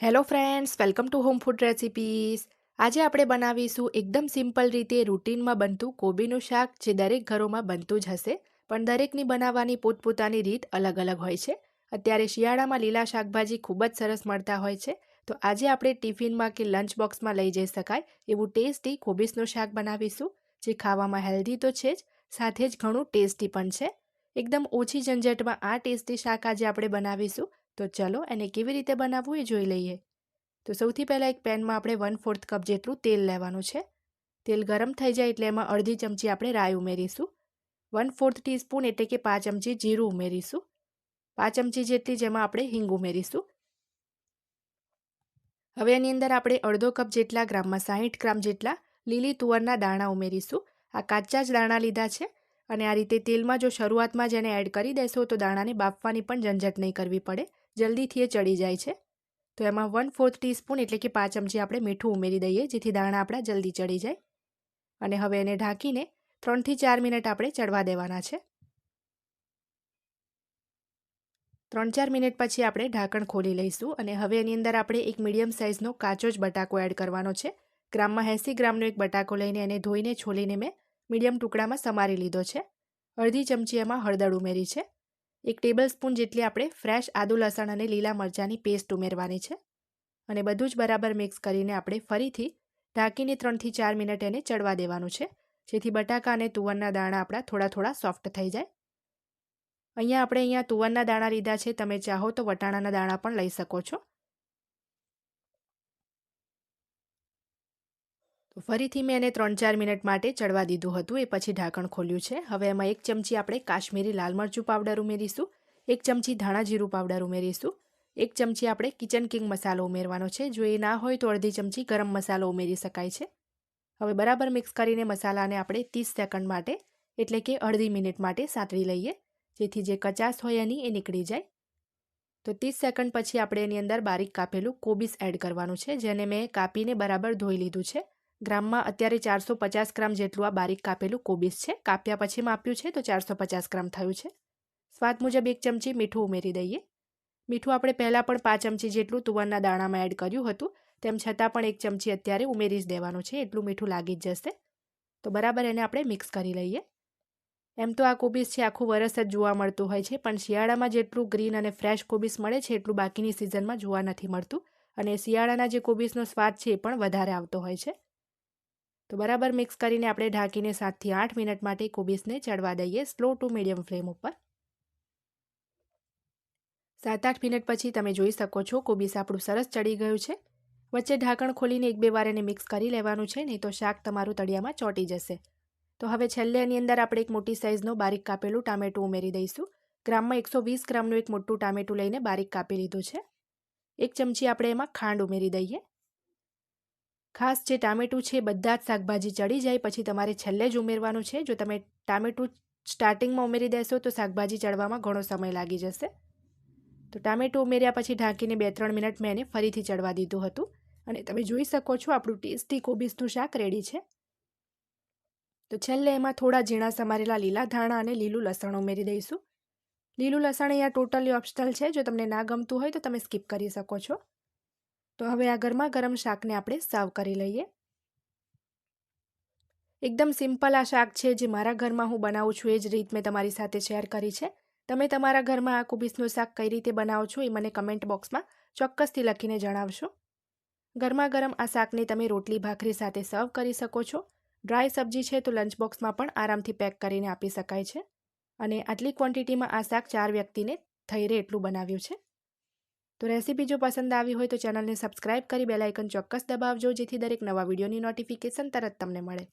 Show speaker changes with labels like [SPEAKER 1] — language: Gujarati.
[SPEAKER 1] Hello friends welcome to home food recipes આજે આપણે બનાવીશું એકદમ સિમ્પલ રીતે રૂટીનમાં બનતું કોબીનું શાક જે દરેક ઘરોમાં બનતું જ હશે, પણ દરેકની બનાવવાની પોતપોતાની રીત અલગ અલગ હોય છે. અત્યારે શિયાળામાં લીલા શાકભાજી ખૂબ જ સરસ મળતા હોય છે, તો આજે આપણે ટિફિનમાં કે લંચ બોક્સમાં લઈ જઈ શકાય એવું ટેસ્ટી કોબીસનું શાક બનાવીશું, જે ખાવામાં હેલ્ધી તો છે જ, સાથે જ ઘણું ટેસ્ટી પણ છે. એકદમ ઓછી ઝંઝટમાં આ ટેસ્ટી શાક આજે આપણે બનાવીશું તો ચાલો એને કેવી રીતે બનાવવું એ જોઈ લઈએ. તો સૌથી પહેલાં એક પેનમાં આપણે વન ફોર્થ કપ જેટલું તેલ લેવાનું છે. તેલ ગરમ થઈ જાય એટલે એમાં અડધી ચમચી આપણે રાઈ ઉમેરીશું. વન ફોર્થ ટીસ્પૂન એટલે કે પાંચ ચમચી જીરું ઉમેરીશું. પાંચ ચમચી જેટલી જેમાં આપણે હિંગ ઉમેરીશું. હવે એની અંદર આપણે અડધો કપ જેટલા ગ્રામમાં સાહીઠ ગ્રામ જેટલા લીલી તુવરના દાણા ઉમેરીશું. આ કાચા જ દાણા લીધા છે અને આ રીતે તેલમાં જો શરૂઆતમાં જ એને એડ કરી દેશો તો દાણાને બાફવાની પણ ઝંઝટ નહીં કરવી પડે. જલ્દીથી એ ચડી જાય છે. તો એમાં વન ફોર્થ ટીસ્પૂન એટલે કે પાંચ ચમચી આપણે મીઠું ઉમેરી દઈએ, જેથી દાણા આપણા જલ્દી ચડી જાય. અને હવે એને ઢાંકીને ત્રણથી ચાર મિનિટ આપણે ચડવા દેવાના છે. ત્રણ ચાર મિનિટ પછી આપણે ઢાંકણ ખોલી લઈશું અને હવે એની અંદર આપણે એક મીડિયમ સાઇઝનો કાચો જ બટાકો એડ કરવાનો છે. ગ્રામમાં એંસી ગ્રામનો એક બટાકો લઈને એને ધોઈને છોલીને મેં મીડિયમ ટુકડામાં સમારી લીધો છે. અડધી ચમચી એમાં હળદર ઉમેરી છે. એક ટેબલ સ્પૂન જેટલી આપણે ફ્રેશ આદુ લસણ અને લીલા મરચાંની પેસ્ટ ઉમેરવાની છે અને બધું જ બરાબર મિક્સ કરીને આપણે ફરીથી ઢાંકીને ત્રણથી ચાર મિનિટ એને ચડવા દેવાનું છે. જેથી બટાકા અને તુવરના દાણા આપણા થોડા થોડા સોફ્ટ થઈ જાય. અહીંયા આપણે અહીંયા તુવરના દાણા લીધા છે. તમે ચાહો તો વટાણાના દાણા પણ લઈ શકો છો. તો ફરીથી મેં એને ત્રણ ચાર મિનિટ માટે ચડવા દીધું હતું. એ પછી ઢાંકણ ખોલ્યું છે. હવે એમાં એક ચમચી આપણે કાશ્મીરી લાલ મરચું પાવડર ઉમેરીશું. એક ચમચી ધાણા જીરું પાવડર ઉમેરીશું. એક ચમચી આપણે કિચન કિંગ મસાલો ઉમેરવાનો છે. જો એ ના હોય તો અડધી ચમચી ગરમ મસાલો ઉમેરી શકાય છે. હવે બરાબર મિક્સ કરીને મસાલાને આપણે ત્રીસ સેકન્ડ માટે, એટલે કે અડધી મિનિટ માટે સાંતળી લઈએ. જેથી જે કચાસ હોય એની એ નીકળી જાય. તો ત્રીસ સેકન્ડ પછી આપણે એની અંદર બારીક કાપેલું કોબીસ એડ કરવાનું છે, જેને મેં કાપીને બરાબર ધોઈ લીધું છે. ગ્રામમાં અત્યારે ચારસો પચાસ ગ્રામ જેટલું આ બારીક કાપેલું કોબીસ છે. કાપ્યા પછી માપ્યું છે તો ચારસો પચાસ ગ્રામ થયું છે. સ્વાદ મુજબ એક ચમચી મીઠું ઉમેરી દઈએ. મીઠું આપણે પહેલાં પણ પાંચ ચમચી જેટલું તુવરના દાણામાં એડ કર્યું હતું. તેમ છતાં પણ એક ચમચી અત્યારે ઉમેરી જ દેવાનું છે. એટલું મીઠું લાગી જ જશે. તો બરાબર એને આપણે મિક્સ કરી લઈએ. એમ તો આ કોબીસ છે, આખું વરસ જ જોવા મળતું હોય છે, પણ શિયાળામાં જેટલું ગ્રીન અને ફ્રેશ કોબીસ મળે છે, એટલું બાકીની સિઝનમાં જોવા નથી મળતું. અને શિયાળાના જે કોબીસનો સ્વાદ છે એ પણ વધારે આવતો હોય છે. તો બરાબર મિક્સ કરીને આપણે ઢાંકીને સાતથી આઠ મિનિટ માટે કોબીસને ચડવા દઈએ સ્લો ટુ મીડિયમ ફ્લેમ ઉપર. સાત આઠ મિનિટ પછી તમે જોઈ શકો છો કોબીસ આપણું સરસ ચડી ગયું છે. વચ્ચે ઢાંકણ ખોલીને એક બે વાર એને મિક્સ કરી લેવાનું છે, નહીં તો શાક તમારું તળિયામાં ચોંટી જશે. તો હવે છેલ્લે એની અંદર આપણે એક મોટી સાઇઝનું બારીક કાપેલું ટામેટું ઉમેરી દઈશું. ગ્રામમાં એકસો વીસ ગ્રામનું એક મોટું ટામેટું લઈને બારીક કાપી લીધું છે. એક ચમચી આપણે એમાં ખાંડ ઉમેરી દઈએ. ખાસ જે ટામેટું છે બધા જ શાકભાજી ચડી જાય, પછી તમારે છેલ્લે જ ઉમેરવાનું છે. જો તમે ટામેટું સ્ટાર્ટિંગમાં ઉમેરી દેશો તો શાકભાજી ચડવામાં ઘણો સમય લાગી જશે. તો ટામેટું ઉમેર્યા પછી ઢાંકીને બે ત્રણ મિનિટ મેં એને ફરીથી ચડવા દીધું હતું. અને તમે જોઈ શકો છો આપણું ટેસ્ટી કોબીસનું શાક રેડી છે. તો છેલ્લે એમાં થોડા ઝીણા સમારેલા લીલા ધાણા અને લીલું લસણ ઉમેરી દઈશું. લીલું લસણ અહીંયા ટોટલી ઓપ્શનલ છે. જો તમને ના ગમતું હોય તો તમે સ્કીપ કરી શકો છો. તો હવે આ ગરમા ગરમ શાકને આપણે સાવ કરી લઈએ. એકદમ સિમ્પલ આ શાક છે જે મારા ઘરમાં હું બનાવું છું, એ જ રીત મેં તમારી સાથે શેર કરી છે. તમે તમારા ઘરમાં આ કુબીસનું શાક કઈ રીતે બનાવો છો એ મને કમેન્ટ બોક્સમાં ચોક્કસથી લખીને જણાવશો. ગરમા ગરમ આ શાકને તમે રોટલી, ભાખરી સાથે સર્વ કરી શકો છો. ડ્રાય સબ્જી છે તો લંચ બોક્સમાં પણ આરામથી પેક કરીને આપી શકાય છે. અને આટલી ક્વોન્ટિટીમાં આ શાક ચાર વ્યક્તિને થઈ રહે એટલું બનાવ્યું છે. તો રેસીપી જો પસંદ આવી હોય તો ચેનલને સબસ્ક્રાઇબ કરી બેલાઇકન ચોક્કસ દબાવજો, જેથી દરેક નવા વિડીયોની નોટિફિકેશન તરત તમને મળે.